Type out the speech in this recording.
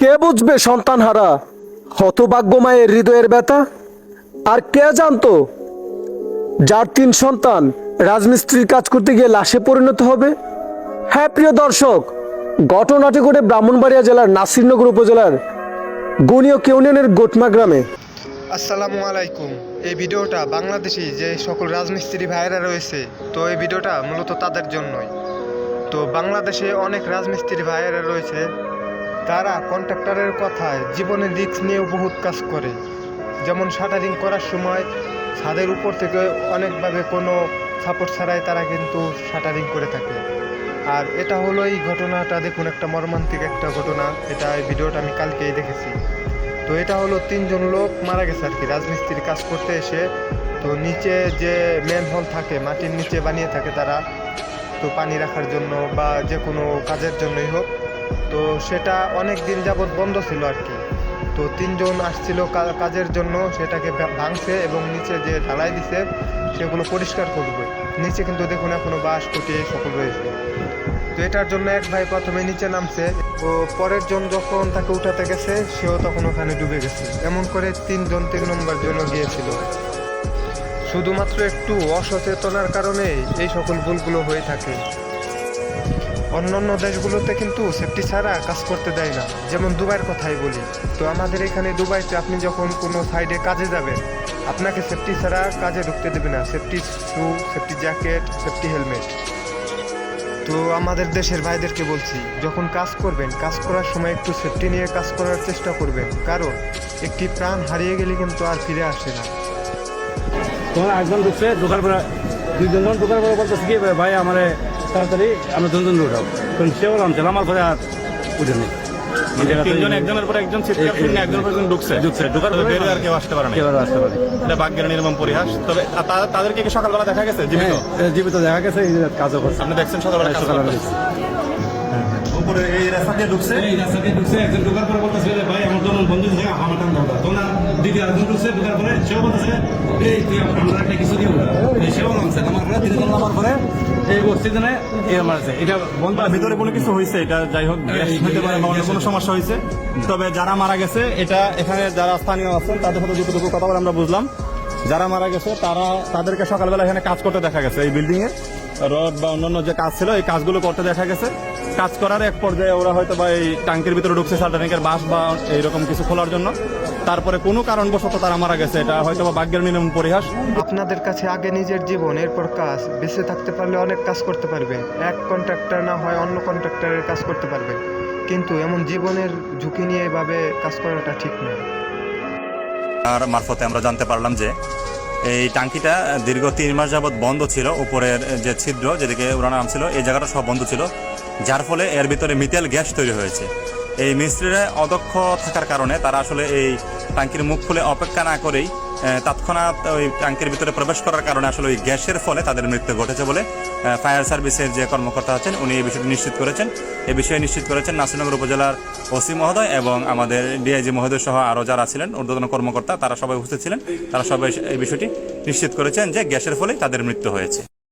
কে বুঝবে সন্তান হারা হতভাগ্য মায়ের হৃদয়ের ব্যথা? আর কে জানতো যার তিন সন্তান রাজমিস্ত্রির কাজ করতে গিয়ে লাশে পরিণত হবে? হ্যাঁ প্রিয় দর্শক, ঘটনাটি ঘটে ব্রাহ্মণবাড়িয়া জেলার নাসিরনগর উপজেলার গণীয় ইউনিয়নের গোটমা গ্রামে। আসসালামু আলাইকুম। এই ভিডিওটা বাংলাদেশি যে সকল রাজমিস্ত্রি ভাইয়েরা রয়েছে, তো এই ভিডিওটা মূলত তাদের জন্যই। তো বাংলাদেশে অনেক রাজমিস্ত্রি ভাইয়েরা রয়েছে তারা কন্ট্রাক্টরের কথায় জীবনের রিস্ক নিয়েও বহুত কাজ করে। যেমন শাটারিং করার সময় ছাদের উপর থেকে অনেকভাবে কোনো সাপোর্ট ছাড়াই তারা কিন্তু শাটারিং করে থাকে। আর এটা হলো এই ঘটনাটা, দেখুন একটা মর্মান্তিক একটা ঘটনা। এটা এই ভিডিওটা আমি কালকেই দেখেছি। তো এটা হলো তিনজন লোক মারা গেছে আর কি, রাজমিস্ত্রির কাজ করতে এসে। তো নিচে যে মেন হল থাকে, মাটির নিচে বানিয়ে থাকে তারা। তো পানি রাখার জন্য বা যে কোনো কাজের জন্যই হোক। তো সেটা অনেক দিন যাবৎ বন্ধ ছিল আর কি। তো তিনজন আসছিল কাজের জন্য, সেটাকে ভাঙছে এবং নিচে যে ঢালাই দিছে, সেগুলো পরিষ্কার করবে। নিচে কিন্তু দেখুন এখনও বাঁশ কুটি সকল রয়েছে। তো এটার জন্য এক ভাই প্রথমে নিচে নামছে। ও পরের জন যখন তাকে উঠাতে গেছে, সেও তখন ওখানে ডুবে গেছে। এমন করে তিনজন তিন নম্বর জন্য গিয়েছিল। শুধুমাত্র একটু অসচেতনার কারণে এই সকল ভুলগুলো হয়ে থাকে। অন্যান্য দেশগুলোতে কিন্তু সেফটি ছাড়া কাজ করতে দেয় না। যেমন দুবাইয়ের কথাই বলি। তো আমাদের এখানে দুবাইতে আপনি যখন কোনো সাইডে কাজে যাবেন, আপনাকে সেফটি ছাড়া কাজে ঢুকতে দেবে না। Safety shoe safety jacket safety helmet তো আমাদের দেশের ভাইদেরকে বলছি, যখন কাজ করবেন, কাজ করার সময় একটু সেফটি নিয়ে কাজ করার চেষ্টা করবেন। কারণ একটি প্রাণ হারিয়ে গেলে কিন্তু আর ফিরে আসে না। তোমার একজন ঢুকছে ঢোকার পরে দুইজন জন ঢোকার পরে বলতেছে কি, ভাই, আমার তাড়াতাড়ি আমরা দুজন উঠাও কারণ সেও নামছে আমার পরে আর উঠেনি মানে তিনজন একজনের পর একজন চিৎকার শুনে পর একজন ঢুকছে। ঢুকছে, ঢোকার পরে- বেরিয়ে আর কেউ আসতে পারে না। কেউ আসতে পারে এটা ভাগ্যের নির্মম পরিহাস। তবে তাদেরকে কি সকালবেলা দেখা গেছে? জীবিত? হ্যাঁ, জীবিত দেখা গেছে এই কাজও করছে। আপনি দেখছেন সকালবেলা সকালবেলা করতেছে। উপরে এই রাস্তা দিয়ে ঢুকছে? এই রাস্তা দিয়ে ঢুকছে একজন ঢোকার পরে বলতেছে ভাই আমার দোনো বন্ধু থেকে আমার টান দাও তখন দ্বিতীয় একজন ঢুকছে ঢোকার পরে সেও বলতেছে এই তুই আমরা একটা কিছু দিয়ে সেও নামছে আমার তিনজন নামার পরে এই বস্তি জনে এ মারছে এটা বন্ধ ভিতরে কোনো কিছু হয়েছে এটা যাই হোক হতে পারে বা অন্য কোনো সমস্যা হয়েছে তবে যারা মারা গেছে এটা এখানে যারা স্থানীয় আছেন তাদের সাথে যতটুকু কথা বলে আমরা বুঝলাম। যারা মারা গেছে তারা তাদেরকে সকালবেলা এখানে কাজ করতে দেখা গেছে। এই বিল্ডিং এ রড বা অন্যান্য যে কাজ ছিল এই কাজগুলো করতে দেখা গেছে। কাজ করার এক পর্যায়ে ওরা হয়তো বা এই ট্যাঙ্কের ভিতরে ঢুকছে সাল ট্যাঙ্কের বাস বা এইরকম কিছু খোলার জন্য। তারপরে কোনো কারণবশত তারা মারা গেছে এটা হয়তো বা ভাগ্যের নির্মম পরিহাস। আপনাদের কাছে আগে নিজের জীবন এরপর কাজ। বেঁচে থাকতে পারলে অনেক কাজ করতে পারবে এক কন্ট্রাক্টর না হয় অন্য কন্ট্রাক্টরের কাজ করতে পারবে কিন্তু এমন জীবনের ঝুঁকি নিয়ে এভাবে কাজ করাটা ঠিক নয়। আর মারফতে আমরা জানতে পারলাম যে এই টাঙ্কিটা দীর্ঘ তিন মাস যাবৎ বন্ধ ছিল, উপরের যে ছিদ্র যেদিকে উড়ানো নাম ছিল এই জায়গাটা সব বন্ধ ছিল, যার ফলে এর ভিতরে মিথেল গ্যাস তৈরি হয়েছে। এই মিস্ত্রিরা অদক্ষ থাকার কারণে তারা আসলে এই টাঙ্কির মুখ খুলে অপেক্ষা না করেই তৎক্ষণাৎ ওই ট্যাঙ্কের ভিতরে প্রবেশ করার কারণে আসলে ওই গ্যাসের ফলে তাদের মৃত্যু ঘটেছে বলে ফায়ার সার্ভিসের যে কর্মকর্তা আছেন, উনি এই বিষয়টি নিশ্চিত করেছেন। এ বিষয়ে নিশ্চিত করেছেন নাসিরনগর উপজেলার ওসি মহোদয় এবং আমাদের ডিআইজি মহোদয় সহ আরও যারা ছিলেন, ঊর্ধ্বতন কর্মকর্তা, তারা সবাই উপস্থিত ছিলেন। তারা সবাই এই বিষয়টি নিশ্চিত করেছেন যে গ্যাসের ফলেই তাদের মৃত্যু হয়েছে।